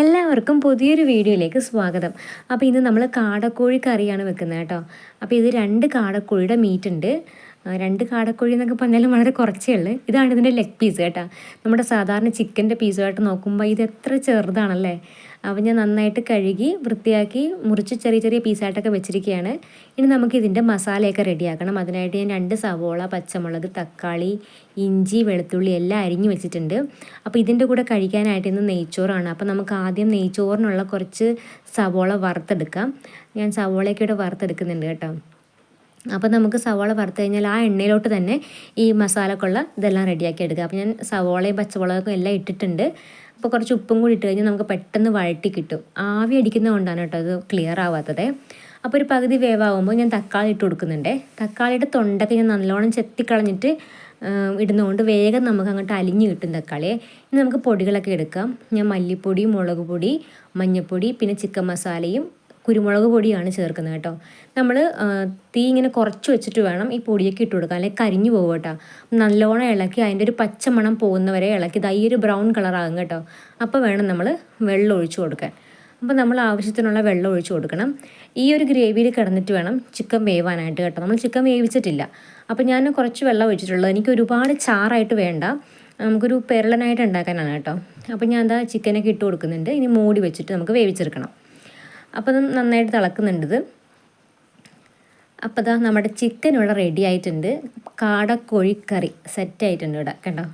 എല്ലാവർക്കും പുതിയൊരു വീഡിയോയിലേക്ക് സ്വാഗതം. അപ്പോൾ ഇന്ന് നമ്മൾ കാടക്കോഴി കറിയാണ് വെക്കുന്നത് കേട്ടോ. അപ്പോൾ ഇത് രണ്ട് കാടക്കോഴിയുടെ മീറ്റ് ഉണ്ട്. രണ്ട് കാടക്കോഴി എന്നൊക്കെ പറഞ്ഞാലും വളരെ കുറച്ചേ ഉള്ളൂ. ഇതാണ് ഇതിന്റെ ലെഗ് പീസ് കേട്ടോ. നമ്മുടെ സാധാരണ ചിക്കന്റെ പീസുമായിട്ട് നോക്കുമ്പോൾ ഇത് എത്ര ചെറുതാണല്ലേ? അപ്പോൾ ഞാൻ നന്നായിട്ട് കഴുകി വൃത്തിയാക്കി മുറിച്ച് ചെറിയ ചെറിയ പീസായിട്ടൊക്കെ വെച്ചിരിക്കുകയാണ്. ഇനി നമുക്ക് ഇതിന്റെ മസാലയൊക്കെ റെഡിയാക്കണം അതിനായിട്ട് ഞാൻ രണ്ട് സവോള പച്ചമുളക് തക്കാളി ഇഞ്ചി വെളുത്തുള്ളി എല്ലാം അരിഞ്ഞു വെച്ചിട്ടുണ്ട്. അപ്പോൾ ഇതിന്റെ കൂടെ കഴിക്കാനായിട്ട് ഇന്ന് നെയ്ച്ചോറാണ്. അപ്പോൾ നമുക്ക് ആദ്യം നെയ്ച്ചോറിനുള്ള കുറച്ച് സവോള വറുത്തെടുക്കാം. ഞാൻ സവോളയൊക്കെ ഇവിടെ വറുത്തെടുക്കുന്നുണ്ട് കേട്ടോ. അപ്പോൾ നമുക്ക് സവാള വറുത്ത് കഴിഞ്ഞാൽ ആ എണ്ണയിലോട്ട് തന്നെ ഈ മസാലക്കുള്ള ഇതെല്ലാം റെഡിയാക്കി എടുക്കുക. അപ്പോൾ ഞാൻ സവാളയും പച്ചമുളകൊക്കെ എല്ലാം ഇട്ടിട്ടുണ്ട്. അപ്പോൾ കുറച്ച് ഉപ്പും കൂടി ഇട്ട് കഴിഞ്ഞാൽ നമുക്ക് പെട്ടെന്ന് വഴറ്റി കിട്ടും. ആവി അടിക്കുന്നത് കൊണ്ടാണ് കേട്ടോ അത് ക്ലിയർ ആവാത്തത്. അപ്പോൾ ഒരു പകുതി വേവാകുമ്പോൾ ഞാൻ തക്കാളി ഇട്ട് കൊടുക്കുന്നുണ്ട്. തക്കാളിയുടെ തൊണ്ടൊക്കെ ഞാൻ നല്ലോണം ചെത്തിക്കളഞ്ഞിട്ട് ഇടുന്നതുകൊണ്ട് വേഗം നമുക്ക് അങ്ങോട്ട് അലിഞ്ഞ് കിട്ടും തക്കാളിയെ ഇനി നമുക്ക് പൊടികളൊക്കെ എടുക്കാം. ഞാൻ മല്ലിപ്പൊടി മുളക് പൊടി മഞ്ഞൾപ്പൊടി പിന്നെ ചിക്കൻ മസാലയും കുരുമുളക് പൊടിയാണ് ചേർക്കുന്നത് കേട്ടോ. നമ്മൾ തീ ഇങ്ങനെ കുറച്ച് വെച്ചിട്ട് വേണം ഈ പൊടിയൊക്കെ ഇട്ട് കൊടുക്കാൻ. അല്ലെങ്കിൽ കരിഞ്ഞു പോകും കേട്ടോ. നല്ലോണം ഇളക്കി അതിന്റെ ഒരു പച്ച മണം പോകുന്നവരെ ഇളക്കി ഇതായി ഒരു ബ്രൗൺ കളറാകും കേട്ടോ. അപ്പോൾ വേണം നമ്മൾ വെള്ളം ഒഴിച്ചു കൊടുക്കാൻ. അപ്പോൾ നമ്മൾ ആവശ്യത്തിനുള്ള വെള്ളം ഒഴിച്ചു കൊടുക്കണം. ഈ ഒരു ഗ്രേവിയിൽ കിടന്നിട്ട് വേണം ചിക്കൻ വേവാനായിട്ട് കേട്ടോ. നമ്മൾ ചിക്കൻ വേവിച്ചിട്ടില്ല. അപ്പോൾ ഞാൻ കുറച്ച് വെള്ളം ഒഴിച്ചിട്ടുള്ളത്. എനിക്ക് ഒരുപാട് ചാറായിട്ട് വേണ്ട. നമുക്കൊരു പെരളനായിട്ട് ഉണ്ടാക്കാനാണ് കേട്ടോ. അപ്പോൾ ഞാൻ എന്താ ചിക്കനൊക്കെ ഇട്ട് കൊടുക്കുന്നുണ്ട്. ഇനി മൂടി വെച്ചിട്ട് നമുക്ക് വേവിച്ചെടുക്കണം. അപ്പോൾ അത് നന്നായിട്ട് തിളക്കുന്നുണ്ട് അപ്പോൾ ഇതാ നമ്മുടെ ചിക്കൻ ഇവിടെ റെഡി ആയിട്ടുണ്ട്. കാടക്കോഴിക്കറി സെറ്റായിട്ടുണ്ട് ഇവിടെ കണ്ടോ?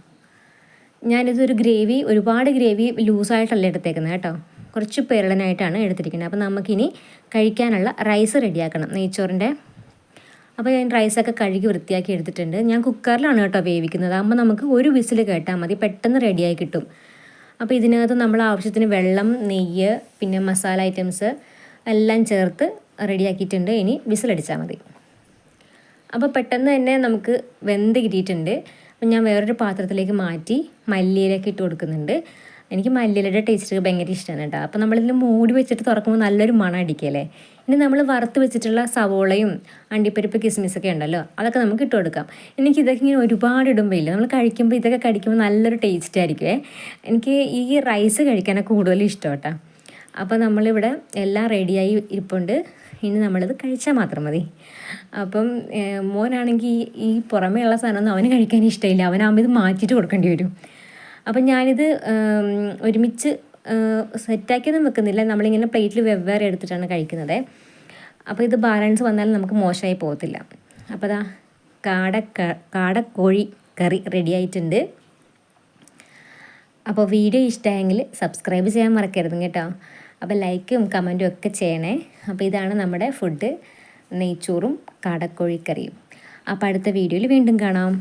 ഞാനിതൊരു ഗ്രേവി ഒരുപാട് ഗ്രേവി ലൂസായിട്ടല്ല എടുത്തേക്കുന്നത് കേട്ടോ. കുറച്ച് പേരളനായിട്ടാണ് എടുത്തിരിക്കുന്നത്. അപ്പോൾ നമുക്കിനി കഴിക്കാനുള്ള റൈസ് റെഡിയാക്കണം നെയ്ച്ചോറിന്റെ. അപ്പോൾ ഞാൻ റൈസൊക്കെ കഴുകി വൃത്തിയാക്കി എടുത്തിട്ടുണ്ട്. ഞാൻ കുക്കറിലാണ് കേട്ടോ വേവിക്കുന്നത്. ആകുമ്പോൾ നമുക്ക് ഒരു വിസിൽ കേട്ടാൽ മതി. പെട്ടെന്ന് റെഡിയായി കിട്ടും. അപ്പോൾ ഇതിനകത്ത് നമ്മൾ ആവശ്യത്തിന് വെള്ളം നെയ്യ് പിന്നെ മസാല ഐറ്റംസ് എല്ലാം ചേർത്ത് റെഡിയാക്കിയിട്ടുണ്ട് ഇനി വിസിലടിച്ചാൽ മതി. അപ്പോൾ പെട്ടെന്ന് തന്നെ നമുക്ക് വെന്ത് കിട്ടിയിട്ടുണ്ട്. അപ്പം ഞാൻ വേറൊരു പാത്രത്തിലേക്ക് മാറ്റി മല്ലിയിലൊക്കെ ഇട്ട് കൊടുക്കുന്നുണ്ട്. എനിക്ക് മല്ലിയിലയുടെ ടേസ്റ്റ് ഭയങ്കര ഇഷ്ടമാണ് കേട്ടോ. അപ്പോൾ നമ്മളിതിൽ മൂടി വെച്ചിട്ട് തുറക്കുമ്പോൾ നല്ലൊരു മണം അടിക്കല്ലേ? ഇനി നമ്മൾ വറുത്ത് വെച്ചിട്ടുള്ള സവോളയും അണ്ടിപ്പരിപ്പ് കിസ്മിസൊക്കെ ഉണ്ടല്ലോ അതൊക്കെ നമുക്ക് ഇട്ട് കൊടുക്കാം. എനിക്ക് ഇതൊക്കെ ഇങ്ങനെ ഒരുപാട് ഇടുമ്പോൾ ഇല്ല നമ്മൾ കഴിക്കുമ്പോൾ ഇതൊക്കെ കഴിക്കുമ്പോൾ നല്ലൊരു ടേസ്റ്റ് ആയിരിക്കുമേ എനിക്ക് ഈ റൈസ് കഴിക്കാനൊക്കെ കൂടുതൽ ഇഷ്ടം കേട്ടോ. അപ്പോൾ നമ്മളിവിടെ എല്ലാം റെഡിയായി ഇരിപ്പുണ്ട്. ഇനി നമ്മളിത് കഴിച്ചാൽ മാത്രം മതി. അപ്പം മോനാണെങ്കിൽ ഈ പുറമേ ഉള്ള സാധനമൊന്നും അവന് കഴിക്കാൻ ഇഷ്ടമില്ല അവനാകുമ്പോൾ ഇത് മാറ്റിയിട്ട് കൊടുക്കേണ്ടി വരും. അപ്പം ഞാനിത് ഒരുമിച്ച് സെറ്റാക്കിയൊന്നും വെക്കുന്നില്ല. നമ്മളിങ്ങനെ പ്ലേറ്റിൽ വെവ്വേറെ എടുത്തിട്ടാണ് കഴിക്കുന്നത്. അപ്പോൾ ഇത് ബാലൻസ് വന്നാൽ നമുക്ക് മോശമായി പോകത്തില്ല. അപ്പോൾ ദാ കാട കാടക്കോഴി കറി റെഡി ആയിട്ടുണ്ട്. അപ്പോൾ വീഡിയോ ഇഷ്ടമായെങ്കിൽ സബ്സ്ക്രൈബ് ചെയ്യാൻ മറക്കരുത് കേട്ടോ. അപ്പോൾ ലൈക്കും കമന്റും ഒക്കെ ചെയ്യണേ. അപ്പോൾ ഇതാണ് നമ്മുടെ ഫുഡ് നെയ്ച്ചോറും കാടക്കോഴിക്കറിയും അപ്പോൾ അടുത്ത വീഡിയോയിൽ വീണ്ടും കാണാം.